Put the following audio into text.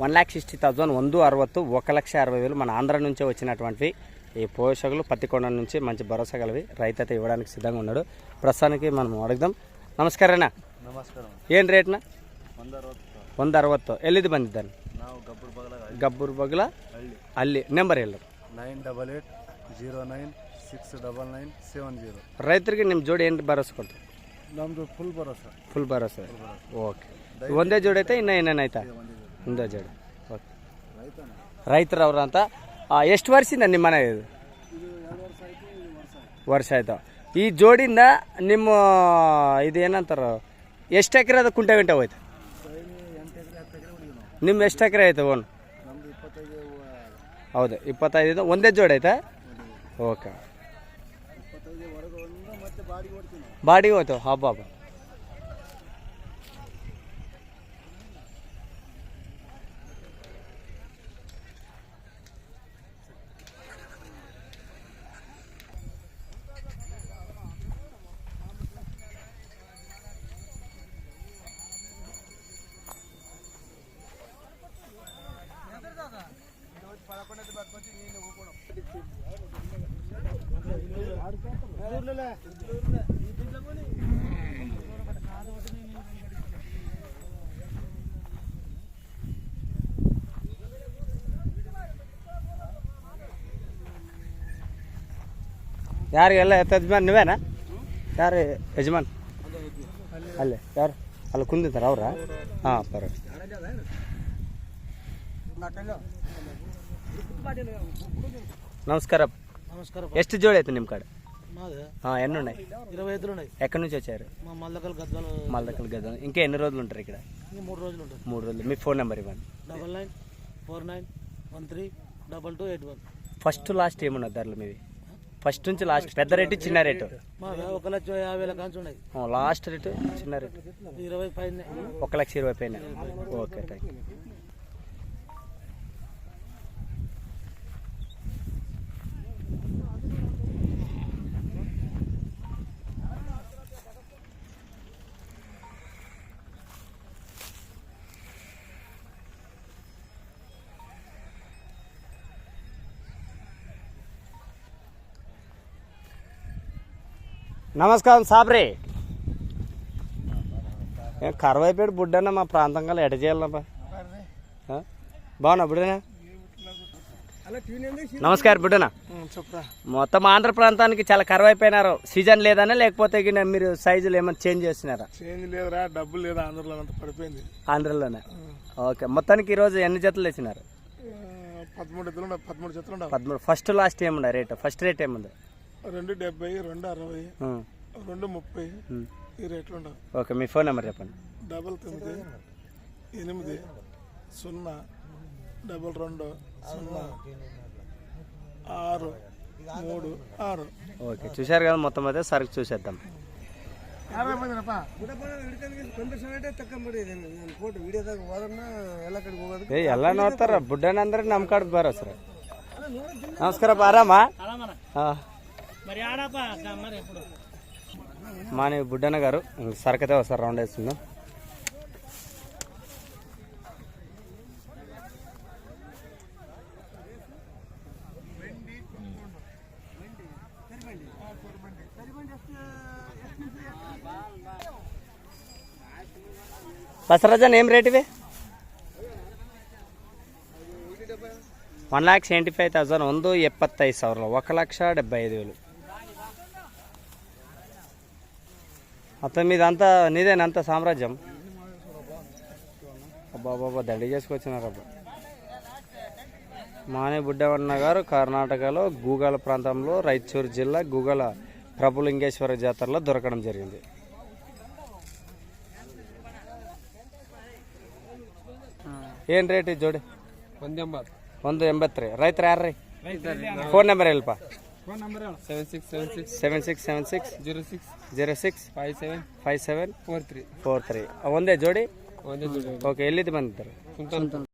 One lakh sixty thousand వంద అరవత్తు ఒక లక్ష అరవై వేలు మన ఆంధ్ర నుంచే వచ్చినటువంటి ఈ పోషకులు పత్తికొండ నుంచి మంచి భరోసా కలివి రైతు అయితే ఇవ్వడానికి సిద్ధంగా ఉన్నాడు ప్రస్తుతానికి మనం అడుగుదాం ನಮಸ್ಕಾರ ನಮಸ್ಕಾರ ಏನು ರೇಟ್ನ ಒಂದ್ ಅರವತ್ತು ಒಂದು ಅರವತ್ತು ಎಲ್ಲಿದ್ದು ಬಂದಿದ್ದಾನೆ ನಾವು ಗಬ್ಬರ್ ಬಗಲಾಗ ಗಬ್ಬೂರ್ ಬಗ್ಲ ಹಳ್ಳಿ ಅಲ್ಲಿ ನೆಂಬರ್ ಎಲ್ಲ nine double eight zero nine six double nine seven zero ರೈತರಿಗೆ ನಿಮ್ಮ ಜೋಡಿ ಏನು ಭರೋಸೆ ಕೊಡ್ತಾರೆ ನಮ್ಮದು ಫುಲ್ ಭರೋಸಾ ಫುಲ್ ಭರೋಸೆ ಓಕೆ ಒಂದೇ ಜೋಡಿ ಐತೆ ಇನ್ನೂ ಏನೇನಾಯ್ತಾ ಒಂದೇ ಜೋಡಿ ಓಕೆ. ರೈತರವ್ರು ಅಂತ. ಎಷ್ಟು ವರ್ಷದಿಂದ ನಿಮ್ಮ ಮನೆ ಇದು? ವರ್ಷ ಆಯ್ತು? ಈ ಜೋಡಿಯಿಂದ ನಿಮ್ಮ ಇದು ಏನಂತಾರ ಎಷ್ಟು ಎಕರೆ ಅದು ಕುಂಟೆ ಗಂಟೆ ಹೋಯ್ತು? ನಿಮ್ಮ ಎಷ್ಟು ಎಕರೆ ಆಯ್ತು ಓನ್? ಹೌದು ಇಪ್ಪತ್ತೈದು ಒಂದೇ ಜೋಡಿ ಆಯ್ತಾ? ಓಕೆ. ಬಾಡಿಗೆ ಹೋಯ್ತು ಹಬ್ಬ ಹಬ್ಬ. ಯಾರಿಗೆಲ್ಲ ಎತ್ತ ಯಜಮಾನ್ ನೀವೇನಾ? ಯಾರು ಯಜಮಾನ್? ಅಲ್ಲೇ ಯಾರು? ಅಲ್ಲಿ ಕುಂದಿದ್ದಾರೆ ಅವ್ರ? ಹಾಂ ಪರ ನಮಸ್ಕಾರ. ನಮಸ್ಕಾರ. ಎಷ್ಟು ಜೋಳಿ ಐತೆ ನಿಮ್ಮ ಕಡೆ? ఎన్ని ఉన్నాయి ఇరవై ఐదులు ఉన్నాయి ఎక్కడి నుంచి వచ్చారు? గద్వాలు. మల్దకల్ గద ఇంకా ఎన్ని రోజులు ఉంటారు ఇక్కడ? మూడు రోజులు ఉంటుంది మూడు రోజులు. మీ ఫోన్ నెంబర్ ఇవ్వండి. Double nine four nine one three double two eight one. First last ఏమున్నది ధరలు మీవి? ఫస్ట్ నుంచి లాస్ట్ పెద్ద రేటు చిన్న రేటు? ఒక లక్ష యాభై ఉన్నాయి. లాస్ట్ రేటు చిన్న రేటు? ఇరవై పైన. ఒక లక్ష ఇరవై పైన. ఓకే థ్యాంక్ యూ నమస్కారం సాబ్రే. కరవైపేట బుడ్డన్న మా ప్రాంతం కల్లా ఎట చేయాలబ్బా? బాగున్నా బుడ్డనా నమస్కారం బుడ్డనా మొత్తం ఆంధ్ర ప్రాంతానికి చాలా కరువైపోయినారు. సీజన్ లేదనా లేకపోతే మీరు సైజులు ఏమైనా చేంజ్ చేస్తున్నారా చేంజ్ లేదురా డబ్బులు లేదా ఆంధ్రలో పడిపోయింది. ఆంధ్రలోనే? ఓకే మొత్తానికి ఈరోజు ఎన్ని జతలు వేసినారు? పదమూడు పదమూడు ఉండవు పదమూడు ఫస్ట్ లాస్ట్ ఏముండే రేట్? ఫస్ట్ రేట్ ఏముంది? రెండు డెబ్బై రెండు అరవై ఉం, రెండు ముప్పై ఉం. ఈ రేట్లు ఉండవు ఓకే మీ ఫోన్ నెంబర్ చెప్పండి డబల్ తొమ్మిది ఎనిమిది సున్నా డబల్ రెండు సున్నా ఆరు మూడు ఆరు ఓకే చూశారు కదా మొత్తం అయితే సరుకు చూసేద్దాం ಫೋಟೋ ವಿಡಿಯೋದಾಗ ಹೋದನ್ನ ಎಲ್ಲ ಕಡೆಗೆ ಹೋಗೋದು ఏ ఎలా ನೋಡ್ತಾರ ಬುಡ್ಡನ ಅಂದ್ರೆ ನಮ್ಮ ಕಡೆ ಬರೋ ಸರ್ ನಮಸ್ಕಾರ ಆರಾಮ ఆ. మరి ఆడపా మరి ఎప్పుడు మాని బుడ్డన్న గారు ఇంక సరకతే వస్తారు రౌండ్ వేస్తుందా బసరాజన్ ఏం రేట్ ఇవి one lakh seventy five thousand ಒಂದು ಎಪ್ಪತ್ತೈದು ಸಾವಿರ ఒక లక్ష డెబ్బై ఐదు వేలు మొత్తం మీదంతా నీదేనంత సామ్రాజ్యం అబ్బా బాబా దండి చేసుకొచ్చినారబ్బా మానే బుడ్డవన్న గారు కర్ణాటకలో గూగల ప్రాంతంలో రాయచూరు జిల్లా గూగల ప్రభులింగేశ్వర జాతరలో దొరకడం జరిగింది ಏನ್ ರೇಟ್ ಈ ಜೋಡಿ ಒಂದು ಎಂಬತ್ತು ಒಂದು ಎಂಬತ್ತು ರೈತರ ಯಾರ್ರಿ ಫೋನ್ ನಂಬರ್ ಹೇಳಪ್ಪ phone number seven six seven six seven six seven six zero six zero six five seven five seven four three four three ಒಂದೇ ಜೋಡಿ? ಒಂದೇ ಜೋಡಿ. ಓಕೆ ಎಲ್ಲಿದ್ದು ಬಂದಿದ್ದಾರೆ? ಸುಲ್ತಾನ್